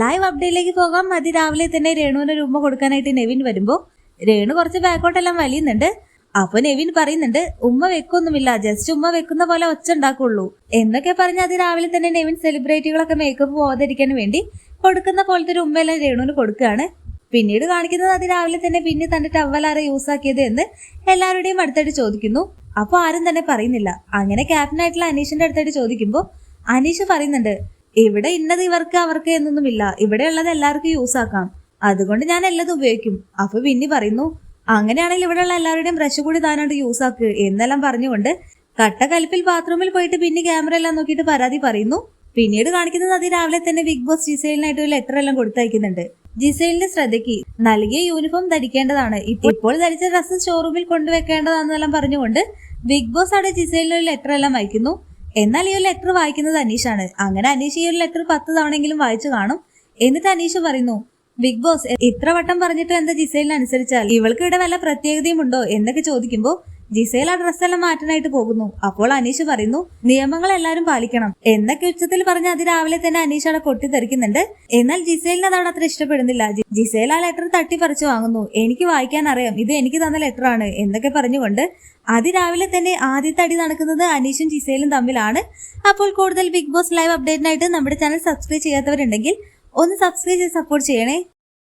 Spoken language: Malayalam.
ലൈവ് അപ്ഡേറ്റിലേക്ക് പോകാം. അതിരാവിലെ തന്നെ രേണുവിന് രൂപ കൊടുക്കാനായിട്ട് നെവിൻ വരുമ്പോ രേണു കുറച്ച് ബാക്കോട്ടെല്ലാം വലിയുന്നുണ്ട്. അപ്പൊ നെവിൻ പറയുന്നുണ്ട് ഉമ്മ വെക്കൊന്നുമില്ല ജസ്റ്റ് ഉമ്മ വെക്കുന്ന പോലെ ഒച്ച ഉണ്ടാക്കുള്ളൂ. എന്നൊക്കെ പറഞ്ഞ് അത് രാവിലെ തന്നെ നെവിൻ സെലിബ്രിറ്റികളൊക്കെ മേക്കപ്പ് പോകാതിരിക്കാൻ വേണ്ടി കൊടുക്കുന്ന പോലത്തെ ഒരു ഉമ്മയെല്ലാം രേണുവിന് കൊടുക്കുകയാണ്. പിന്നീട് കാണിക്കുന്നത് അത് രാവിലെ തന്നെ പിന്നെ തന്റെ ടവലാറ യൂസ് ആക്കിയത് എന്ന് എല്ലാവരുടെയും അടുത്തായിട്ട് ചോദിക്കുന്നു. അപ്പൊ ആരും തന്നെ പറയുന്നില്ല. അങ്ങനെ ക്യാപ്റ്റനായിട്ടുള്ള അനീഷിന്റെ അടുത്തായിട്ട് ചോദിക്കുമ്പോൾ അനീഷ് പറയുന്നുണ്ട് ഇവിടെ ഇന്നത് ഇവർക്ക് അവർക്ക് എന്നൊന്നുമില്ല. ഇവിടെ ഉള്ളത് എല്ലാവർക്കും യൂസ് ആക്കാം. അതുകൊണ്ട് ഞാൻ എല്ലാം ഉപയോഗിക്കും. അപ്പൊ പിന്നെ പറയുന്നു അങ്ങനെയാണെങ്കിൽ ഇവിടെ ഉള്ള എല്ലാവരുടെയും ബ്രഷ് കൂടി താനായിട്ട് യൂസ് ആക്ക് എന്നെല്ലാം പറഞ്ഞുകൊണ്ട് കട്ട കലിപ്പിൽ ബാത്റൂമിൽ പോയിട്ട് പിന്നെ ക്യാമറ എല്ലാം നോക്കിയിട്ട് പരാതി പറയുന്നു. പിന്നീട് കാണിക്കുന്നത് അത് രാവിലെ തന്നെ ബിഗ് ബോസ് ജിസൈലിനായിട്ട് ഒരു ലെറ്റർ എല്ലാം കൊടുത്തയക്കുന്നുണ്ട്. ജിസൈലിന്റെ ശ്രദ്ധയ്ക്ക് നൽകിയ യൂണിഫോം ധരിക്കേണ്ടതാണ്. ഇപ്പോൾ ധരിച്ച ഡ്രസ്സ് ഷോറൂമിൽ കൊണ്ടുവെക്കേണ്ടതാണെന്നെല്ലാം പറഞ്ഞുകൊണ്ട് ബിഗ് ബോസ് അവിടെ ജിസൈലിന് ഒരു ലെറ്റർ എല്ലാം അയക്കുന്നു. എന്നാൽ ഈ ഒരു ലെറ്റർ വായിക്കുന്നത് അനീഷാണ്. അങ്ങനെ അനീഷ് ഈ ഒരു ലെറ്റർ പത്ത് തവണയെങ്കിലും വായിച്ചു കാണും. എന്നിട്ട് അനീഷ് പറയുന്നു ബിഗ് ബോസ് ഇത്ര വട്ടം പറഞ്ഞിട്ട് എന്താ ജിസൈലിനനുസരിച്ചാൽ ഇവൾക്ക് ഇവിടെ വല്ല പ്രത്യേകതയും ഉണ്ടോ? എന്നൊക്കെ ചോദിക്കുമ്പോൾ ജിസൈൽ ആ ഡ്രസ്സെല്ലാം മാറ്റാനായിട്ട് പോകുന്നു. അപ്പോൾ അനീഷ് പറയുന്നു നിയമങ്ങൾ എല്ലാവരും പാലിക്കണം. എന്നൊക്കെ ഉച്ചത്തിൽ പറഞ്ഞ് അത് രാവിലെ തന്നെ അനീഷ് അവിടെ കൊട്ടിത്തെറിക്കുന്നുണ്ട് എന്നാൽ ജിസയിലിന് അതവിടെ അത്ര ഇഷ്ടപ്പെടുന്നില്ല. ജിസയിൽ ആ ലെറ്റർ തട്ടിപ്പറിച്ചു വാങ്ങുന്നു. എനിക്ക് വായിക്കാൻ അറിയാം. ഇത് എനിക്ക് തന്ന ലെറ്ററാണ് എന്നൊക്കെ പറഞ്ഞുകൊണ്ട് അതിരാവിലെ തന്നെ ആദ്യത്തെ അടി നടക്കുന്നത് അനീഷും ജിസയിലും തമ്മിലാണ്. അപ്പോൾ കൂടുതൽ ബിഗ് ബോസ് ലൈവ് അപ്ഡേറ്റിനായിട്ട് നമ്മുടെ ചാനൽ സബ്സ്ക്രൈബ് ചെയ്യാത്തവരുണ്ടെങ്കിൽ ഒന്ന് സബ്സ്ക്രൈബ് ചെയ്ത് സപ്പോർട്ട് ചെയ്യണേ.